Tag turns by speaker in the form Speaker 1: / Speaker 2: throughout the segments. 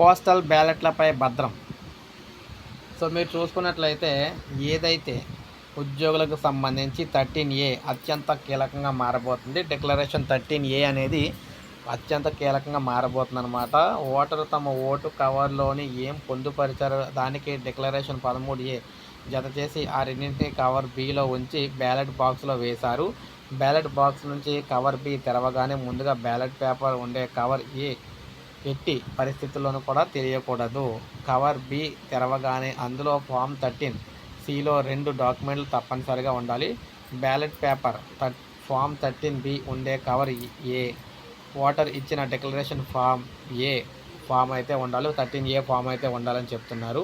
Speaker 1: Postal బ్యాలెట్లపై భద్రం. So మీరు చూసుకున్నట్లయితే ఏదైతే ఉద్యోగులకు సంబంధించి థర్టీన్ ఏ అత్యంత కీలకంగా మారబోతుంది డిక్లరేషన్ థర్టీన్ ఏ అనేది అత్యంత కీలకంగా మారబోతుంది అనమాట ఓటరు తమ ఓటు కవర్లోని ఏం పొందుపరిచారో దానికి డిక్లరేషన్ పదమూడు ఏ జత చేసి ఆ రెండింటిని కవర్ బిలో ఉంచి బ్యాలెట్ బాక్స్లో వేశారు. బ్యాలెట్ బాక్స్ నుంచి కవర్ బి తెరవగానే ముందుగా బ్యాలెట్ పేపర్ ఉండే కవర్ ఏ ఎట్టి పరిస్థితుల్లోనూ కూడా తెలియకూడదు. కవర్ బి తెరవగానే అందులో ఫామ్ థర్టీన్ సిలో రెండు డాక్యుమెంట్లు తప్పనిసరిగా ఉండాలి. బ్యాలెట్ పేపర్ థర్ ఫామ్ థర్టీన్ బి ఉండే కవర్ ఏ. ఓటర్ ఇచ్చిన డిక్లరేషన్ ఫామ్ ఏ ఫామ్ అయితే ఉండాలి థర్టీన్ ఏ ఫామ్ అయితే ఉండాలని చెప్తున్నారు.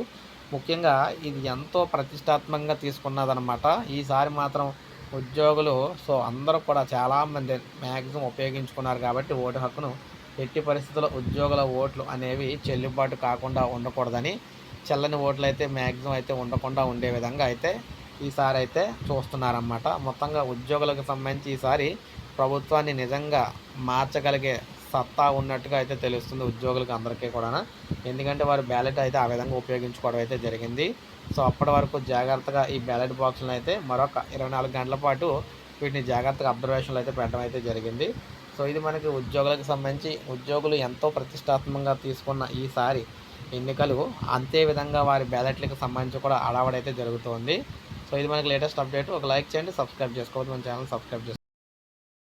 Speaker 1: ముఖ్యంగా ఇది ఎంతో ప్రతిష్టాత్మకంగా తీసుకున్నదనమాట ఈసారి మాత్రం ఉద్యోగులు సో అందరూ కూడా చాలామంది మ్యాక్సిమం ఉపయోగించుకున్నారు కాబట్టి ఓటు హక్కును ఎట్టి పరిస్థితుల్లో ఉద్యోగుల ఓట్లు అనేవి చెల్లుబాటు కాకుండా ఉండకూడదని చల్లని ఓట్లు అయితే మ్యాక్సిమం అయితే ఉండకుండా ఉండే విధంగా అయితే ఈసారి అయితే చూస్తున్నారన్నమాట. మొత్తంగా ఉద్యోగులకు సంబంధించి ఈసారి ప్రభుత్వాన్ని నిజంగా మార్చగలిగే సత్తా ఉన్నట్టుగా అయితే తెలుస్తుంది ఉద్యోగులకు అందరికీ కూడా ఎందుకంటే వారు బ్యాలెట్ అయితే ఆ విధంగా ఉపయోగించుకోవడం అయితే జరిగింది. సో అప్పటి వరకు జాగ్రత్తగా ఈ బ్యాలెట్ బాక్సులను అయితే మరొక ఇరవై నాలుగు గంటల పాటు వీటిని జాగ్రత్తగా అబ్జర్వేషన్లు అయితే పెట్టడం అయితే జరిగింది. సో ఇది మనకి ఉద్యోగులకు సంబంధించి ఉద్యోగులు ఎంతో ప్రతిష్టాత్మకంగా తీసుకున్న ఈసారి ఎన్నికలు అంతే విధంగా వారి బ్యాలెట్లకు సంబంధించి కూడా అడావడైతే జరుగుతుంది. సో ఇది మనకి లేటెస్ట్ అప్డేట్ ఒక లైక్ చేయండి సబ్స్క్రైబ్ చేసుకోవద్దు మన ఛానల్ సబ్స్క్రైబ్ చేసుకోండి